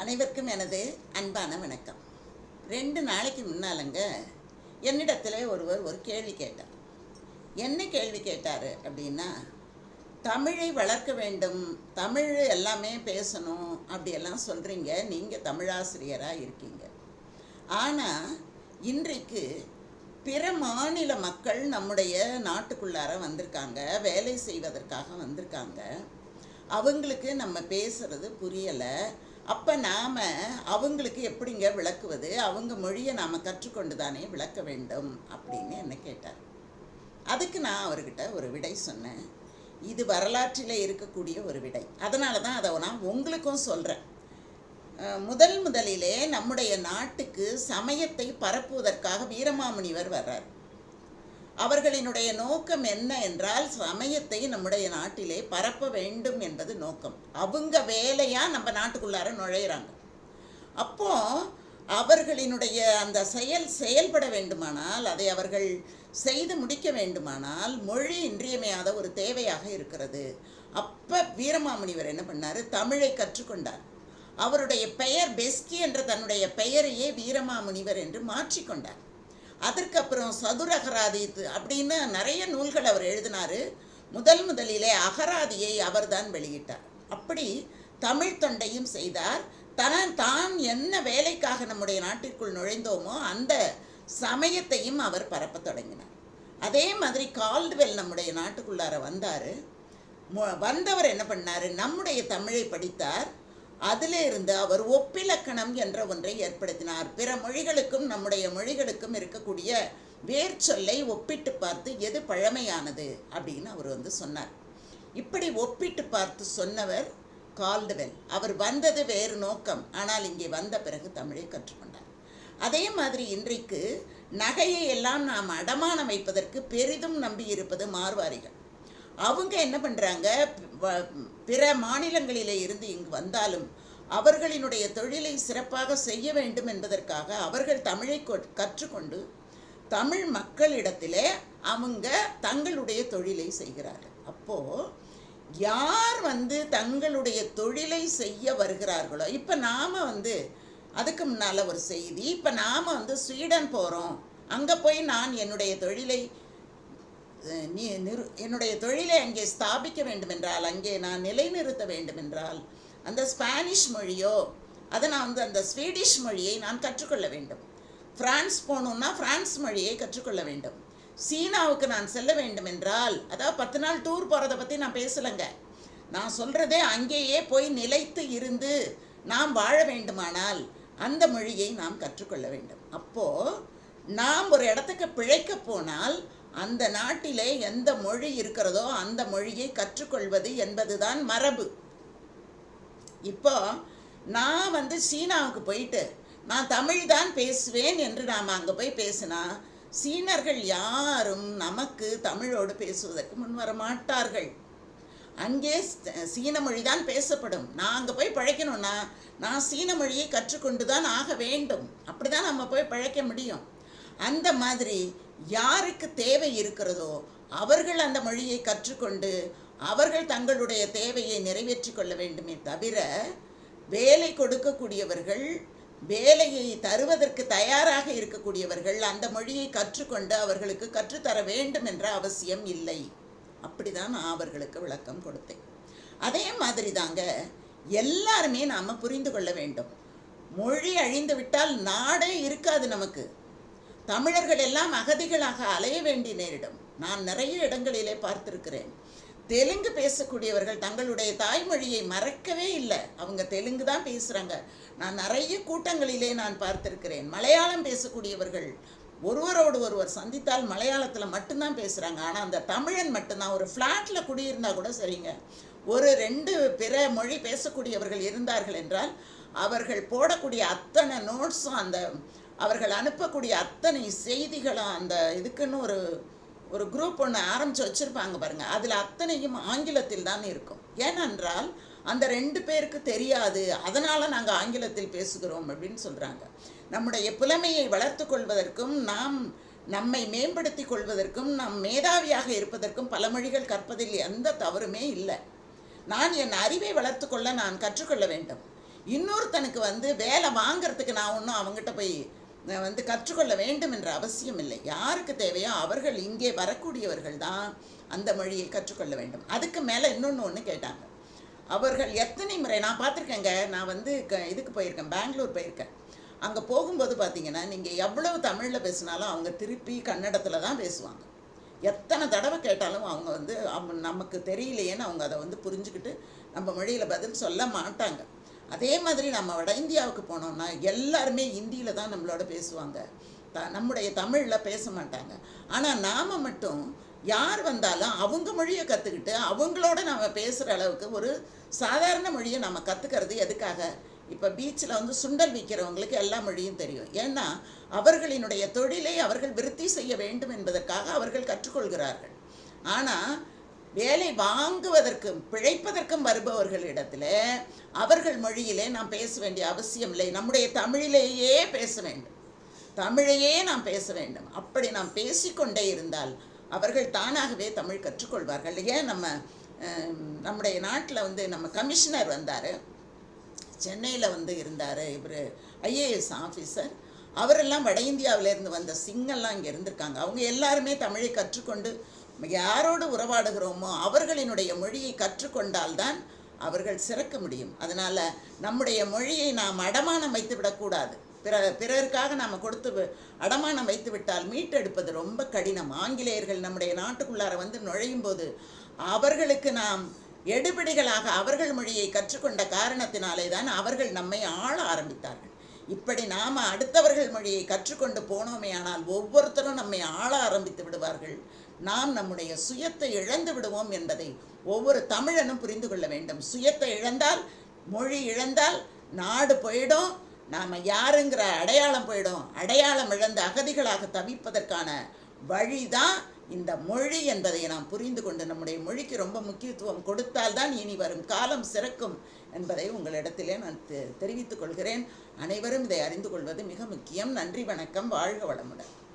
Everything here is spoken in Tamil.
அனைவருக்கும் எனது அன்பான வணக்கம். ரெண்டு நாளைக்கு முன்னாலங்க என்னிடத்தில் ஒருவர் ஒரு கேள்வி கேட்டார். என்ன கேள்வி கேட்டார் அப்படின்னா தமிழை வளர்க்க வேண்டும் தமிழ் எல்லாமே பேசணும் அப்படியெல்லாம் சொல்கிறீங்க நீங்கள் தமிழாசிரியராக இருக்கீங்க. ஆனால் இன்றைக்கு பிற மாநில மக்கள் நம்முடைய நாட்டுக்குள்ளார வந்திருக்காங்க வேலை செய்வதற்காக வந்திருக்காங்க. அவங்களுக்கு நம்ம பேசுறது புரியலை. அப்போ நாம் அவங்களுக்கு எப்படிங்க விளக்குவது? அவங்க மொழியை நாம் கற்றுக்கொண்டு தானே விளக்க வேண்டும் அப்படின்னு என்ன கேட்டார். அதுக்கு நான் அவர்கிட்ட ஒரு விடை சொன்னேன். இது வரலாற்றில் இருக்கக்கூடிய ஒரு விடை. அதனால தான் அதை நான் உங்களுக்கும் சொல்கிறேன் முதல் முதலிலே நம்முடைய நாட்டுக்கு சமயத்தை பரப்புவதற்காக வீரமாமுனிவர் வர்றார். அவர்களினுடைய நோக்கம் என்ன என்றால் சமயத்தை நம்முடைய நாட்டிலே பரப்ப வேண்டும் என்பது நோக்கம். அவங்க வேலையாக நம்ம நாட்டுக்குள்ளார நுழையிறாங்க. அப்போ அவர்களினுடைய அந்த செயல் செயல்பட வேண்டுமானால் அதை அவர்கள் செய்து முடிக்க வேண்டுமானால் மொழி இன்றியமையாத ஒரு தேவையாக இருக்கிறது. அப்போ வீரமாமுனிவர் என்ன பண்ணார்? தமிழை கற்றுக்கொண்டார். அவருடைய பெயர் பெஸ்கி என்ற தன்னுடைய பெயரையே வீரமாமுனிவர் என்று மாற்றிக்கொண்டார். அதற்கப்புறம் சதுர அகராதி அப்படின்னு நிறைய நூல்கள் அவர் எழுதினார். முதல் முதலிலே அகராதியை அவர்தான் வெளியிட்டார். அப்படி தமிழ் தொண்டையும் செய்தார். தன் தான் என்ன வேலைக்காக நம்முடைய நாட்டிற்குள் நுழைந்தோமோ அந்த சமயத்தையும் அவர் பரப்ப தொடங்கினார். அதே மாதிரி கால்டுவெல் நம்முடைய நாட்டுக்குள்ளார வந்தார். வந்தவர் என்ன பண்ணார்? நம்முடைய தமிழை படித்தார். அதிலிருந்து அவர் ஒப்பிலக்கணம் என்ற ஒன்றை ஏற்படுத்தினார். பிற மொழிகளுக்கும் நம்முடைய மொழிகளுக்கும் இருக்கக்கூடிய வேர் சொல்லை ஒப்பிட்டு பார்த்து எது பழமையானது அப்படின்னு அவர் வந்து சொன்னார். இப்படி ஒப்பிட்டு பார்த்து சொன்னவர் கால்டுவெல். அவர் வந்தது வேறு நோக்கம். ஆனால் இங்கே வந்த பிறகு தமிழை கற்றுக்கொண்டார். அதே மாதிரி இன்றைக்கு நகையை எல்லாம் நாம் அடமானம் வைப்பதற்கு பெரிதும் நம்பி இருப்பது மார்வாரிகள். அவங்க என்ன பண்ணுறாங்க பிற மாநிலங்களிலே இருந்து இங்கு வந்தாலும் அவர்களினுடைய தொழிலை சிறப்பாக செய்ய வேண்டும் என்பதற்காக அவர்கள் தமிழை கற்றுக்கொண்டு தமிழ் மக்களிடத்திலே அவங்க தங்களுடைய தொழிலை செய்கிறார்கள். அப்போது யார் வந்து தங்களுடைய தொழிலை செய்ய வருகிறார்களோ இப்போ நாம் வந்து அதுக்கு முன்னால் ஒரு செய்தி இப்போ நாம் வந்து ஸ்வீடன் போகிறோம் அங்கே போய் நான் என்னுடைய தொழிலை நீ நிறு என்னுடைய தொழிலை அங்கே ஸ்தாபிக்க வேண்டுமென்றால் அங்கே நான் நிலைநிறுத்த வேண்டுமென்றால் அந்த ஸ்பானிஷ் மொழியோ அதை நான் வந்து அந்த ஸ்வீடிஷ் மொழியை நான் கற்றுக்கொள்ள வேண்டும். ஃப்ரான்ஸ் போகணுன்னா ஃப்ரான்ஸ் மொழியை கற்றுக்கொள்ள வேண்டும். சீனாவுக்கு நான் செல்ல வேண்டும் என்றால் அதாவது பத்து நாள் டூர் போகிறத பற்றி நான் பேசலைங்க. நான் சொல்கிறதே அங்கேயே போய் நிலைத்து இருந்து நாம் வாழ வேண்டுமானால் அந்த மொழியை நாம் கற்றுக்கொள்ள வேண்டும். அப்போது நாம் ஒரு இடத்துக்கு பிழைக்க போனால் அந்த நாட்டிலே எந்த மொழி இருக்கிறதோ அந்த மொழியை கற்றுக்கொள்வது என்பதுதான் மரபு. இப்போ நான் வந்து சீனாவுக்கு போயிட்டு நான் தமிழ் தான் பேசுவேன் என்று நாம் அங்கே போய் பேசினா சீனர்கள் யாரும் நமக்கு தமிழோடு பேசுவதற்கு முன்வர மாட்டார்கள். அங்கே சீன மொழி தான் பேசப்படும். நான் அங்கே போய் பழைக்கணும்னா நான் சீன மொழியை கற்றுக்கொண்டு தான் ஆக வேண்டும். அப்படி தான் நம்ம போய் பழைக்க முடியும். அந்த மாதிரி யாருக்கு தேவை இருக்கிறதோ அவர்கள் அந்த மொழியை கற்றுக்கொண்டு அவர்கள் தங்களுடைய தேவையை நிறைவேற்றி கொள்ள வேண்டுமே தவிர வேலை கொடுக்கக்கூடியவர்கள் வேலையை தருவதற்கு தயாராக இருக்கக்கூடியவர்கள் அந்த மொழியை கற்றுக்கொண்டு அவர்களுக்கு கற்றுத்தர வேண்டும் என்ற அவசியம் இல்லை. அப்படி தான் நான் அவர்களுக்கு விளக்கம் கொடுத்தேன். அதே மாதிரி தாங்க எல்லாருமே நாம் புரிந்து கொள்ள வேண்டும். மொழி அழிந்து விட்டால் நாடே இருக்காது நமக்கு. தமிழர்கள் எல்லாம் அகதிகளாக அலைய வேண்டி நேரிடும். நான் நிறைய இடங்களிலே பார்த்திருக்கிறேன். தெலுங்கு பேசக்கூடியவர்கள் தங்களுடைய தாய்மொழியை மறக்கவே இல்லை. அவங்க தெலுங்கு தான் பேசுகிறாங்க நான் நிறைய கூட்டங்களிலே நான் பார்த்திருக்கிறேன். மலையாளம் பேசக்கூடியவர்கள் ஒருவரோடு ஒருவர் சந்தித்தால் மலையாளத்தில் மட்டும்தான் பேசுகிறாங்க ஆனால் அந்த தமிழன் மட்டும்தான். ஒரு ஃப்ளாட்டில் குடியிருந்தால் கூட சரிங்க. ஒரு ரெண்டு பிற மொழி பேசக்கூடியவர்கள் இருந்தார்கள் என்றால் அவர்கள் போடக்கூடிய அத்தனை நோட்ஸும் அந்த அவர்கள் அனுப்பக்கூடிய அத்தனை செய்திகளும் அந்த இதுக்குன்னு ஒரு ஒரு குரூப் ஒன்று ஆரம்பித்து வச்சுருப்பாங்க பாருங்கள் அதில் அத்தனையும் ஆங்கிலத்தில் தான் இருக்கும். ஏனென்றால் அந்த ரெண்டு பேருக்கு தெரியாது. அதனால் நாங்கள் ஆங்கிலத்தில் பேசுகிறோம் அப்படின்னு சொல்கிறாங்க நம்முடைய புலமையை வளர்த்து கொள்வதற்கும் நாம் நம்மை மேம்படுத்தி கொள்வதற்கும் நாம் மேதாவியாக இருப்பதற்கும் பல மொழிகள் கற்பதில் எந்த தவறுமே இல்லை. நான் என் அறிவை வளர்த்து கொள்ள நான் கற்றுக்கொள்ள வேண்டும். இன்னொருத்தனுக்கு வந்து வேலை வாங்குறதுக்கு நான் ஒன்றும் அவங்ககிட்ட போய் வந்து கற்றுக்கொள்ள வேண்டும் என்ற அவசியம் இல்லை யாருக்கு தேவையோ அவர்கள் இங்கே வரக்கூடியவர்கள் தான் அந்த மொழியை கற்றுக்கொள்ள வேண்டும். அதுக்கு மேலே இன்னொன்று ஒன்று கேட்டாங்க. அவர்கள் எத்தனை முறை நான் பார்த்துருக்கேங்க நான் வந்து க இதுக்கு போயிருக்கேன் பெங்களூர் போயிருக்கேன். அங்கே போகும்போது பார்த்தீங்கன்னா நீங்கள் எவ்வளவு தமிழில் பேசினாலும் அவங்க திருப்பி கன்னடத்தில் தான் பேசுவாங்க. எத்தனை தடவை கேட்டாலும் அவங்க வந்து அவங்க நமக்கு தெரியலையேன்னு அவங்க அதை வந்து புரிஞ்சுக்கிட்டு நம்ம மொழியில் பதில் சொல்ல மாட்டாங்க. அதே மாதிரி நம்ம வட இந்தியாவுக்கு போனோம்னா எல்லாருமே ஹிந்தியில் தான் நம்மளோட பேசுவாங்க. த நம்முடைய தமிழில் பேச மாட்டாங்க. ஆனால் நாம் மட்டும் யார் வந்தாலும் அவங்க மொழியை கற்றுக்கிட்டு அவங்களோட நம்ம பேசுகிற அளவுக்கு ஒரு சாதாரண மொழியை நம்ம கற்றுக்கிறது எதுக்காக? இப்போ பீச்சில் வந்து சுண்டல் விற்கிறவங்களுக்கு எல்லா மொழியும் தெரியும். ஏன்னா அவர்களினுடைய தொழிலை அவர்கள் விருத்தி செய்ய வேண்டும் என்பதற்காக அவர்கள் கற்றுக்கொள்கிறார்கள். ஆனால் வேலை வாங்குவதற்கும் பிழைப்பதற்கும் வருபவர்களிடத்தில் அவர்கள் மொழியிலே நாம் பேச வேண்டிய அவசியம் இல்லை. நம்முடைய தமிழிலேயே பேச வேண்டும். தமிழையே நாம் பேச வேண்டும். அப்படி நாம் பேசிக்கொண்டே இருந்தால் அவர்கள் தானாகவே தமிழ் கற்றுக்கொள்வார்கள். ஏன்? நம்ம நம்முடைய நாட்டில் வந்து நம்ம கமிஷனர் வந்தார். சென்னையில் வந்து இருந்தார். இவர் ஐஏஎஸ் ஆஃபீஸர். அவரெல்லாம் வட இந்தியாவிலேருந்து வந்த சிங்கெல்லாம் இங்கே இருந்திருக்காங்க. அவங்க எல்லாருமே தமிழை கற்றுக்கொண்டு யாரோடு உறவாடுகிறோமோ அவர்களினுடைய மொழியை கற்றுக்கொண்டால்தான் அவர்கள் சிறக்க முடியும். அதனால் நம்முடைய மொழியை நாம் அடமானம் வைத்து விடக்கூடாது பிற பிறருக்காக நாம் கொடுத்து அடமானம் வைத்து விட்டால் மீட்டெடுப்பது ரொம்ப கடினம். ஆங்கிலேயர்கள் நம்முடைய நாட்டுக்குள்ளார வந்து நுழையும் போது அவர்களுக்கு நாம் எடுபிடிகளாக அவர்கள் மொழியை கற்றுக்கொண்ட காரணத்தினாலே தான் அவர்கள் நம்மை ஆள ஆரம்பித்தார்கள். இப்படி நாம் அடுத்தவர்கள் மொழியை கற்றுக்கொண்டு போனோமே ஆனால் ஒவ்வொருத்தரும் நம்மை ஆள ஆரம்பித்து விடுவார்கள். நாம் நம்முடைய சுயத்தை இழந்து விடுவோம் என்பதை ஒவ்வொரு தமிழனும் புரிந்து கொள்ள வேண்டும். சுயத்தை இழந்தால் மொழி இழந்தால் நாடு போயிடும் நாம் யாருங்கிற அடையாளம் போயிடும். அடையாளம் இழந்த அகதிகளாக தவிப்பதற்கான வழிதான் இந்த மொழி என்பதை நாம் புரிந்து கொண்டு நம்முடைய மொழிக்கு ரொம்ப முக்கியத்துவம் கொடுத்தால்தான் இனி வரும் காலம் சிறக்கும் என்பதை உங்களிடத்திலே நான் தெ- தெரிவித்துக் கொள்கிறேன். அனைவரும் இதை அறிந்து கொள்வது மிக முக்கியம். நன்றி வணக்கம். வாழ்க வளமுடன்.